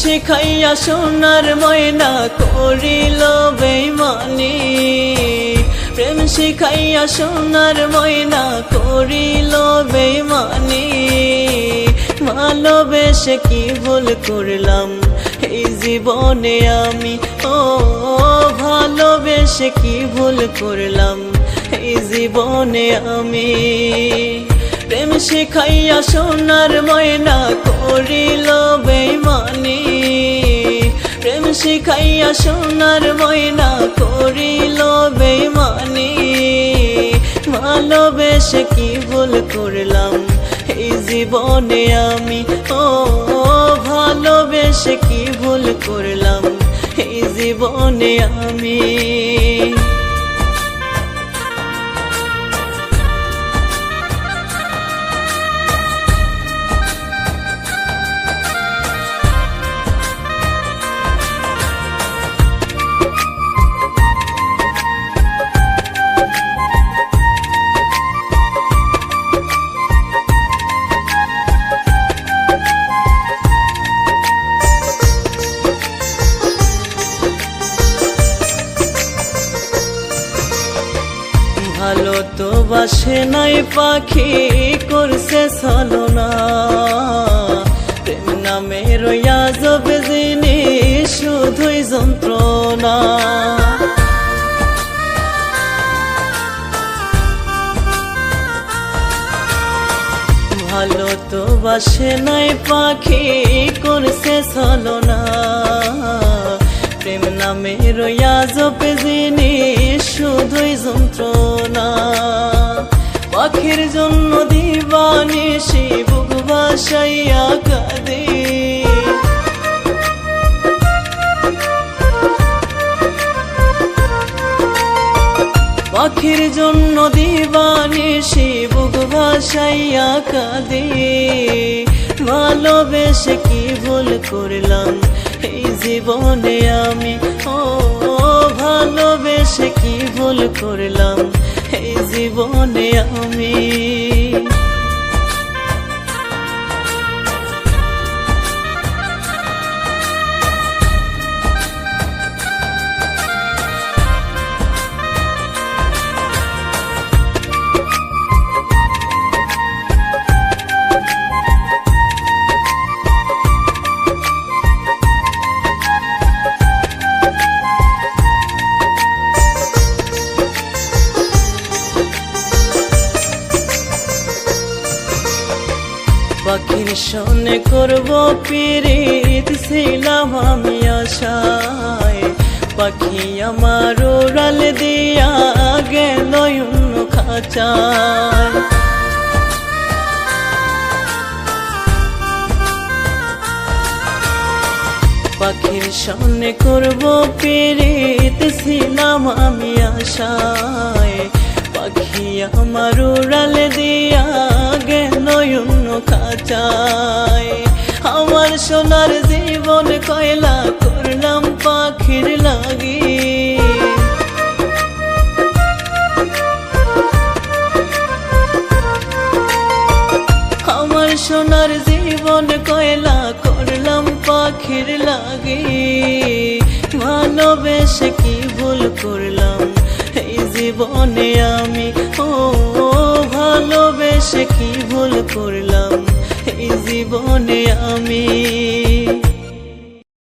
শিখাইয়া সোনার ময়না করিল বেমানি প্রেম শিখাইয়া সোনার ময়না করিল বেমানি ভালোবেসে কি ভুল করলাম এই জীবনে আমি? ও, ভালোবেসে কি ভুল করলাম এই জীবনে আমি? প্রেম শিখাইয়া সোনার ময়না শিখাইয়া সোনার ময়না করিল বেমানি ভালোবেসে কি ভুল করলাম এই জীবনে আমি? ও, ভালোবেসে কি ভুল করলাম এই জীবনে আমি? ভালো তো বাসে নাই পাখি, করছে ছলনা। প্রেম নামে রইয়া যাবে জিনিস শুধুই যন্ত্রণা। ভালো তো বাসে নাই পাখি পাখির জন্য দিবানি সে বুক বাসাইয়া কাঁদে। পাখির জন্য দিবানি সে কাঁদে। ভালোবেসে কি ভুল করলাম এই জীবনে আমি? ও, ভালোবেসে কি ভুল করলাম? জীবনে আমি পাখির করব পিরিত ছিলাম আমি আশায়। পাখি আমার উড়াল দিয়া গেল খাঁচায়। পাখির সনে করব পিরিত ছিলাম আমি আশায়। খাঁচায় আমার সোনার জীবন কয়লা, করলাম পাখির লাগি। আমার সোনার জীবন কয়লা, করলাম পাখির লাগে। ভালোবেসে কি ভুল করলাম? এই জীবনে আমি ও, ভালোবেসে কি ভুল করলাম? আমি